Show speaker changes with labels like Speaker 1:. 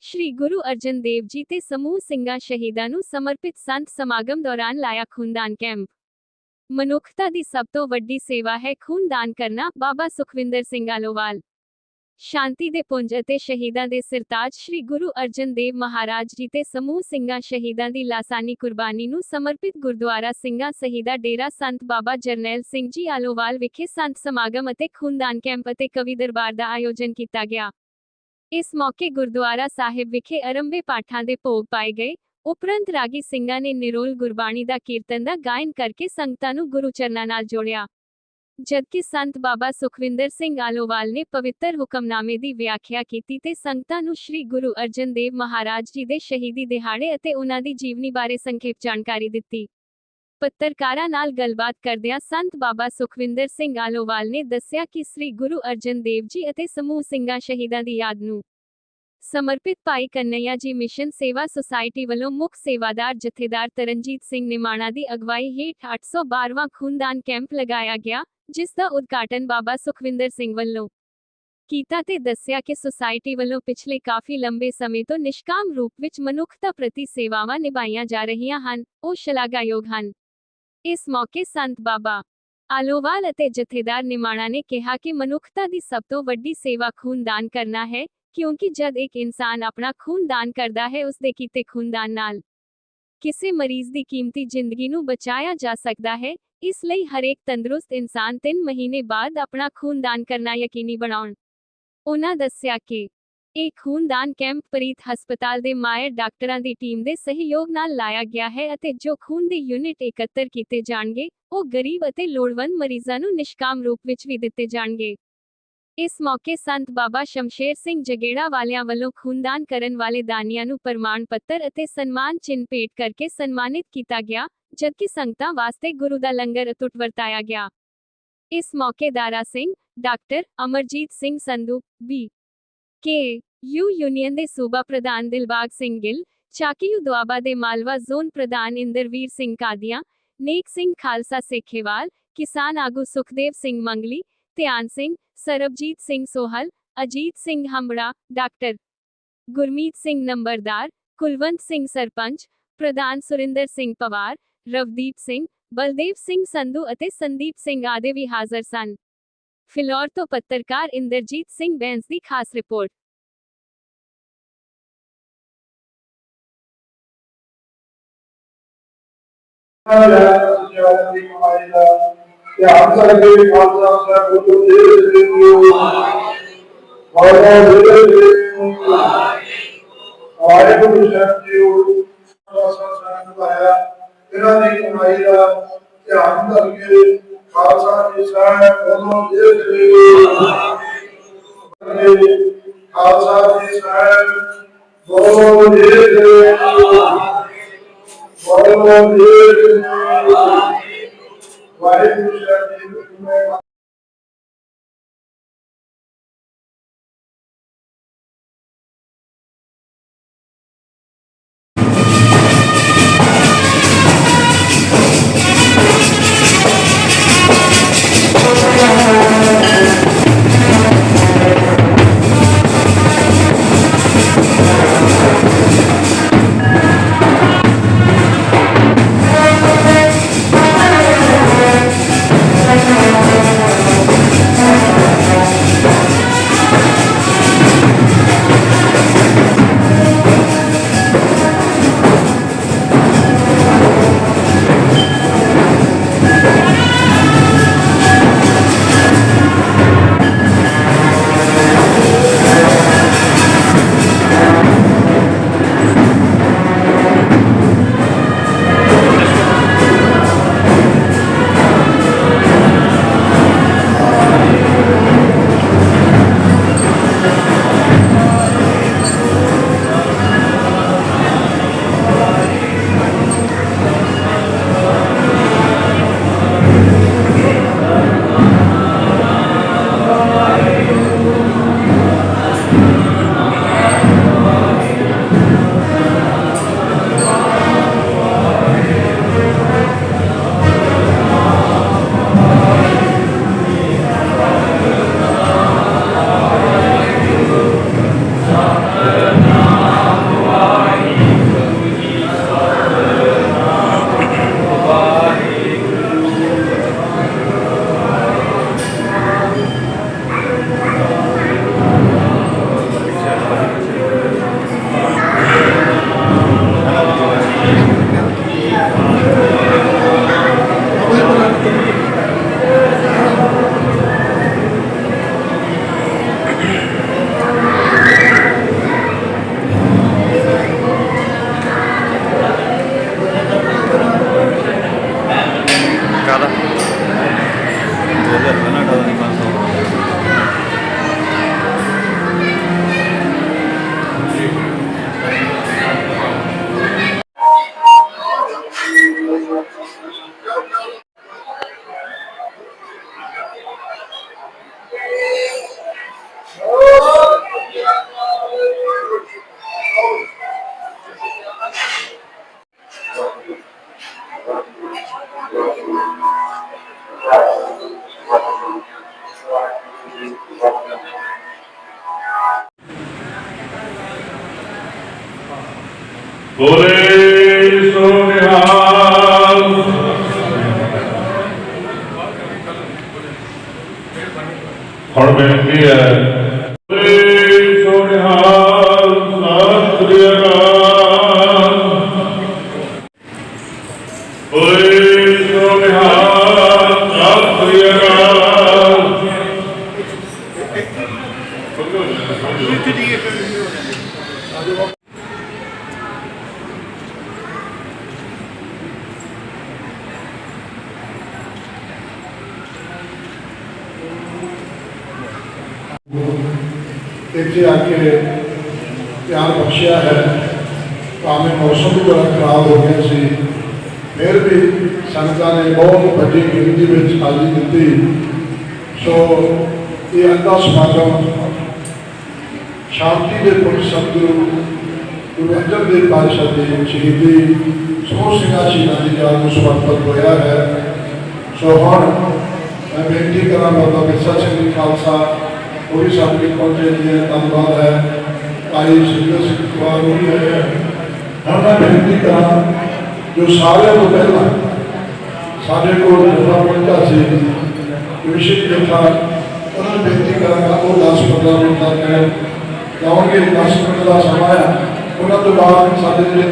Speaker 1: ਸ਼੍ਰੀ ਗੁਰੂ ਅਰਜਨ ਦੇਵ ਜੀ ਤੇ ਸਮੂਹ ਸਿੰਘਾਂ ਸ਼ਹੀਦਾਂ ਨੂੰ ਸਮਰਪਿਤ ਸੰਤ ਸਮਾਗਮ ਦੌਰਾਨ ਲਾਇਆ ਖੂਨਦਾਨ ਕੈਂਪ। ਮਨੁੱਖਤਾ ਦੀ ਸਭ ਤੋਂ ਵੱਡੀ ਸੇਵਾ ਹੈ ਖੂਨਦਾਨ ਕਰਨਾ, ਬਾਬਾ ਸੁਖਵਿੰਦਰ ਸਿੰਘ ਆਲੋਵਾਲ। ਸ਼ਾਂਤੀ ਦੇ ਪੁੰਜ ਅਤੇ ਸ਼ਹੀਦਾਂ ਦੇ ਸਿਰਤਾਜ ਸ਼੍ਰੀ ਗੁਰੂ ਅਰਜਨ ਦੇਵ ਮਹਾਰਾਜ ਜੀ ਤੇ ਸਮੂਹ ਸਿੰਘਾਂ ਸ਼ਹੀਦਾਂ ਦੀ ਲਾਸਾਨੀ ਕੁਰਬਾਨੀ ਨੂੰ ਸਮਰਪਿਤ ਗੁਰਦੁਆਰਾ ਸਿੰਘਾਂ ਸ਼ਹੀਦਾ ਡੇਰਾ ਸੰਤ ਬਾਬਾ ਜਰਨੈਲ ਸਿੰਘ ਜੀ ਆਲੋਵਾਲ ਵਿਖੇ ਸੰਤ ਸਮਾਗਮ ਅਤੇ ਖੂਨਦਾਨ ਕੈਂਪ ਅਤੇ ਕਵੀ ਦਰਬਾਰ ਦਾ ਆਯੋਜਨ ਕੀਤਾ ਗਿਆ। ਇਸ ਮੌਕੇ ਗੁਰਦੁਆਰਾ ਸਾਹਿਬ ਵਿਖੇ ਅਰੰਭੇ ਪਾਠਾਂ ਦੇ ਭੋਗ ਪਾਏ ਗਏ। ਉਪਰੰਤ ਰਾਗੀ ਸਿੰਘਾਂ ਨੇ ਨਿਰੋਲ ਗੁਰਬਾਣੀ ਦਾ ਕੀਰਤਨ ਦਾ ਗਾਇਨ ਕਰਕੇ ਸੰਗਤਾਂ ਨੂੰ ਗੁਰੂ ਚਰਨਾਂ ਨਾਲ ਜੋੜਿਆ। ਜਦਕਿ ਸੰਤ ਬਾਬਾ ਸੁਖਵਿੰਦਰ ਸਿੰਘ ਆਲੋਵਾਲ ਨੇ ਪਵਿੱਤਰ ਹੁਕਮਨਾਮੇ ਦੀ ਵਿਆਖਿਆ ਕੀਤੀ ਤੇ ਸੰਗਤਾਂ ਨੂੰ ਸ੍ਰੀ ਗੁਰੂ ਅਰਜਨ ਦੇਵ ਮਹਾਰਾਜ ਜੀ ਦੇ ਸ਼ਹੀਦੀ ਦਿਹਾੜੇ ਅਤੇ ਉਹਨਾਂ ਦੀ ਜੀਵਨੀ ਬਾਰੇ ਸੰਖੇਪ ਜਾਣਕਾਰੀ ਦਿੱਤੀ। ਪੱਤਰਕਾਰਾਂ ਨਾਲ ਗੱਲਬਾਤ ਕਰਦਿਆਂ ਸੰਤ ਬਾਬਾ ਸੁਖਵਿੰਦਰ ਸਿੰਘ ਆਲੋਵਾਲ ਨੇ ਦੱਸਿਆ ਕਿ ਸ੍ਰੀ ਗੁਰੂ ਅਰਜਨ ਦੇਵ ਜੀ ਅਤੇ ਸਮੂਹ ਸਿੰਘਾਂ ਸ਼ਹੀਦਾਂ ਦੀ ਯਾਦ ਨੂੰ ਸਮਰਪਿਤ ਭਾਈ ਕਨਈਆ ਜੀ ਮਿਸ਼ਨ ਸੇਵਾ ਸੁਸਾਇਟੀ ਵੱਲੋਂ ਮੁੱਖ ਸੇਵਾਦਾਰ ਜਥੇਦਾਰ ਤਰਨਜੀਤ ਸਿੰਘ ਨਿਮਾਣਾ ਦੀ ਅਗਵਾਈ ਹੇਠ 812ਵਾਂ ਖੂਨਦਾਨ ਕੈਂਪ ਲਗਾਇਆ ਗਿਆ ਜਿਸ ਦਾ ਉਦਘਾਟਨ ਬਾਬਾ ਸੁਖਵਿੰਦਰ ਸਿੰਘ ਵੱਲੋਂ ਕੀਤਾ ਤੇ ਦੱਸਿਆ ਕਿ ਸੁਸਾਇਟੀ ਵੱਲੋਂ ਪਿਛਲੇ ਕਾਫੀ ਲੰਬੇ ਸਮੇਂ ਤੋਂ ਨਿਸ਼ਕਾਮ ਰੂਪ ਵਿੱਚ ਮਨੁੱਖਤਾ ਪ੍ਰਤੀ ਸੇਵਾਵਾਂ ਨਿਭਾਈਆਂ ਜਾ ਰਹੀਆਂ ਹਨ ਉਹ ਸ਼ਲਾਘਾਯੋਗ ਹਨ ਇਸ ਮੌਕੇ ਸੰਤ ਬਾਬਾ ਆਲੋਵਾਲ ਅਤੇ ਜਥੇਦਾਰ ਨਿਮਾਣਾ ਨੇ ਕਿਹਾ ਕਿ ਮਨੁੱਖਤਾ ਦੀ ਸਭ ਤੋਂ ਵੱਡੀ ਸੇਵਾ ਖੂਨਦਾਨ ਕਰਨਾ ਹੈ ਕਿਉਂਕਿ ਜਦ ਇੱਕ ਇਨਸਾਨ ਆਪਣਾ ਖੂਨ ਦਾਨ ਕਰਦਾ ਹੈ ਉਸ ਦੇ ਕੀਤੇ ਖੂਨਦਾਨ ਨਾਲ ਕਿਸੇ ਮਰੀਜ਼ ਦੀ ਕੀਮਤੀ ਜ਼ਿੰਦਗੀ ਨੂੰ ਬਚਾਇਆ ਜਾ ਸਕਦਾ ਹੈ ਇਸ ਲਈ ਹਰੇਕ ਤੰਦਰੁਸਤ ਇਨਸਾਨ 3 ਮਹੀਨੇ ਬਾਅਦ ਆਪਣਾ ਖੂਨਦਾਨ ਕਰਨਾ ਯਕੀਨੀ ਬਣਾਉਣ। ਉਹਨਾਂ ਦੱਸਿਆ ਕਿ ਇਹ ਖੂਨਦਾਨ ਕੈਂਪ ਪ੍ਰੀਤ ਹਸਪਤਾਲ ਦੇ ਮਾਇਰ ਡਾਕਟਰਾਂ ਦੀ ਟੀਮ ਦੇ ਸਹਿਯੋਗ ਨਾਲ ਲਾਇਆ ਗਿਆ ਹੈ ਅਤੇ ਜੋ ਖੂਨ ਦੇ ਯੂਨਿਟ ਇਕੱਤਰ ਕੀਤੇ ਜਾਣਗੇ, ਉਹ ਗਰੀਬ ਅਤੇ ਲੋੜਵੰਦ ਮਰੀਜ਼ਾਂ ਨੂੰ ਨਿਸ਼ਕਾਮ ਰੂਪ ਵਿੱਚ ਵੀ ਦਿੱਤੇ ਜਾਣਗੇ। ਇਸ ਮੌਕੇ ਸੰਤ ਬਾਬਾ ਸ਼ਮਸ਼ੇਰ ਸਿੰਘ ਜਗੇੜਾ ਵਾਲਿਆਂ ਵੱਲੋਂ ਖੂਨਦਾਨ ਕਰਨ ਵਾਲੇ ਦਾਨੀਆਂ ਨੂੰ ਪ੍ਰਮਾਣ ਪੱਤਰ ਅਤੇ ਸਨਮਾਨ ਚਿੰਨ੍ਹ ਭੇਟ ਕਰਕੇ ਸਨਮਾਨਿਤ ਕੀਤਾ ਗਿਆ ਜਦਕਿ ਸੰਗਤਾਂ ਵਾਸਤੇ ਗੁਰੂ ਦਾ ਲੰਗਰ ਅਟੁੱਟ ਵਰਤਾਇਆ ਗਿਆ ਇਸ ਮੌਕੇ Dara Singh doctor Amarjit Singh Sandhu B K U union ਦੇ ਸੂਬਾ ਪ੍ਰਧਾਨ ਦਿਲਬਾਗ ਸਿੰਘ ਗਿੱਲ ਚਾਕੀਯੂ ਦੁਆਬਾ ਦੇ ਮਾਲਵਾ ਜ਼ੋਨ ਪ੍ਰਧਾਨ ਇੰਦਰਵੀਰ ਸਿੰਘ ਕਾਦੀਆਂ ਨੇਕ ਸਿੰਘ ਖਾਲਸਾ ਸੇਖੇਵਾਲ ਕਿਸਾਨ ਆਗੂ ਸੁਖਦੇਵ ਸਿੰਘ ਮੰਗਲੀ ਧਿਆਨ ਸਿੰਘ ਸਰਬਜੀਤ ਸਿੰਘ ਸੋਹਲ ਅਜੀਤ ਸਿੰਘ ਹੰਬੜਾ ਡਾਕਟਰ ਗੁਰਮੀਤ ਸਿੰਘ ਨੰਬਰਦਾਰ ਕੁਲਵੰਤ ਸਿੰਘ ਸਰਪੰਚ ਪ੍ਰਧਾਨ ਸੁਰਿੰਦਰ ਸਿੰਘ ਪਵਾਰ ਰਵਦੀਪ ਸਿੰਘ ਬਲਦੇਵ ਸਿੰਘ ਸੰਧੂ ਅਤੇ ਸੰਦੀਪ ਸਿੰਘ ਆਦਿ ਵੀ ਹਾਜ਼ਰ ਸਨ ਫਿਲੌਰ ਤੋਂ ਪੱਤਰਕਾਰ ਇੰਦਰਜੀਤ ਸਿੰਘ ਬੈਂਸ ਦੀ ਖਾਸ ਰਿਪੋਰਟ
Speaker 2: ਧਿਆਨ ਕਰਕੇ ਖਾਲਸਾ ਸਾਹਿਬ ਗੁਰੂ ਦੇ ਦੇ ਵਾਹਿਗੁਰੂ ਸਾਹਿਬ ਜੀ ਖਾਲਸਾ ਸਾਹਿਬ ਪਾਇਆ ਇਹਨਾਂ ਦੀ ਕਮਾਈ ਦਾ ਧਿਆਨ ਕਰਕੇ ਖਾਲਸਾ ਜੀ ਸਾਹਿਬ ਗੁਰੂ ਦੇ ਦੇ ਖਾਲਸਾ ਜੀ ਸਾਹਿਬ ਗੁਰੂ ਦੇ ਦੇ ਗੁਰੂ ਦੇ ਦੇ
Speaker 3: वाहेगुरु जी
Speaker 4: ਬੋਲੇ ਸੋ ਨਿਹਾਲ। ਹੁਣ ਬੇਨਤੀ ਹੈ ਬੋਲੇ ਸੋ ਨਿਹਾਲ, ਸਤਿ ਸ੍ਰੀ ਅਕਾਲ। ਬੋਲੇ ਸੋ ਨਿਹਾਲ, ਸਤਿ ਸ੍ਰੀ ਅਕਾਲ।
Speaker 2: ਇੱਥੇ ਆ ਕੇ ਪਿਆਰ ਬਖਸ਼ਿਆ ਹੈ। ਭਾਵੇਂ ਮੌਸਮ ਵੀ ਬੜਾ ਖਰਾਬ ਹੋ ਗਿਆ ਸੀ। ਫਿਰ ਵੀ ਸੰਗਤਾਂ ਨੇ ਬਹੁਤ ਵੱਡੀ ਗਿਣਤੀ ਵਿੱਚ ਹਾਜ਼ਰੀ ਦਿੱਤੀ। ਸੋ ਇਹ ਅੰਦਾ ਸਮਾਗਮ ਸ਼ਾਂਤੀ ਦੇ ਪੁੰਜ ਸਤਿਗੁਰੂ ਗੁਰੂ ਅੰਗਦ ਦੇਵ ਪਾਤਸ਼ਾਹ ਦੇ ਸ਼ਹੀਦੀ ਸੋਹ ਸਿੰਘਾਂ ਸ਼ਹੀਦਾਂ ਦੀ ਯਾਦ ਨੂੰ ਸਮਰਪਿਤ ਹੋਇਆ ਹੈ। ਸੋ ਹੁਣ ਮੈਂ ਬੇਨਤੀ ਕਰਾਂ ਬਾਬਾ ਬਿਰਸਾ ਸਿੰਘ ਜੀ ਖਾਲਸਾ पूरी शामिल पहुँचे लिए धन्यवाद है आई सिंह सिंह कुमार उन्हीं है। हमारा बेनती का जो सारे तो पहला, साढ़े को जफा पहुँचा से विशेष जफा उन्होंने बेनती करा का वो दस पंद्रह मिनट तक है लाउंगे दस मिनट का समाया उन्होंने तो बाद साढ़े